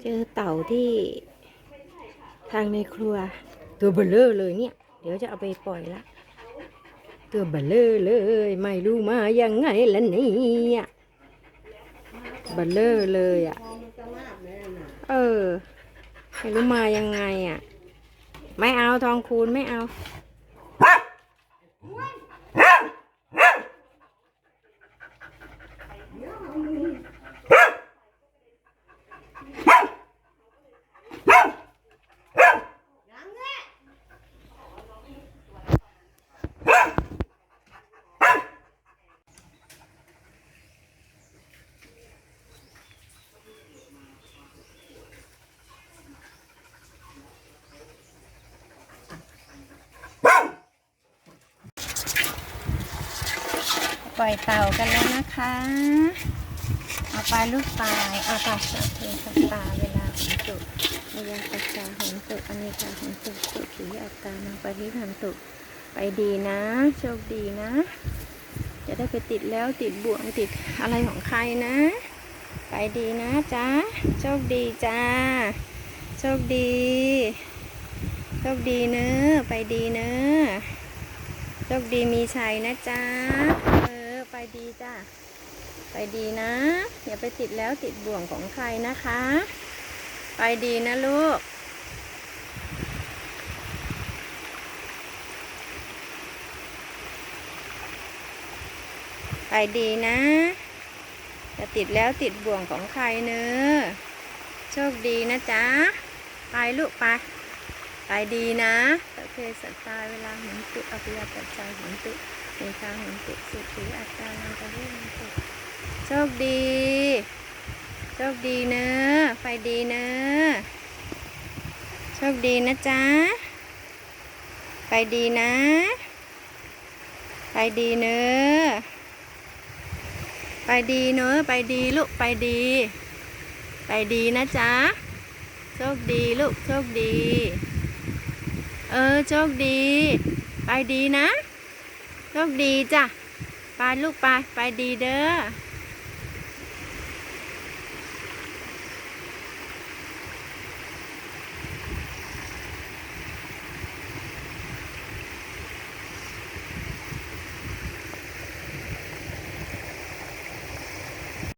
เจอเต่าที่ทางในครัว ตัวเบลเลอร์เลยเนี่ย เดี๋ยวจะเอาไปปล่อยละ ตัวเบลเลอร์เลย ไม่รู้มายังไงล่ะเนี่ยเบลเลอร์เลยอะ เออ ไม่รู้มายังไงอะ ไม่เอาทองคูณไม่เอา ปล่อยเต่ากันแล้วนะคะ เอาปลาลูกปลาเอาปลาสัตว์เพสัตว์ป่าเวลาของสุกมียังปัจจาหงสุกอเนกาหงสุกสุขีอัตตานังปริหันตุไปดีนะ โชคดีนะ จะได้ไปติดแล้วติดบ่วงติดอะไรของใครนะ ไปดีนะจ๊ะโชคดีจ้าโชคดีโชคดีเนอะไปดีเนอะโชคดีมีชัยนะจ๊ะเออ ดีจ้าไปดีนะ อย่าไปติดแล้วติดบ่วงของใครนะคะ ไปดีนะลูกไปดีนะอย่าติดแล้วติดบ่วงของใครเนอะโชคดีนะจ๊ะ ไปลูกไป ไปดีนะ เคสัตตายเวลาหุนตุอภิยาปัจจัยหุนตุเนคาหุนตุสุขีอัตตานันตะเรื่องตุโชคดี โชคดีเนอะไปดีเนอะโชคดีนะจ๊ะ ไปดีนะ ไปดีเนอะไปดีเนอะไปดีลูกไปดี ไปดีนะจ๊ะ โชคดีลูกโชคดี เออโชคดี ไปดีนะ โชคดีจ้ะ ไปลูกไป ไปดีเด้อ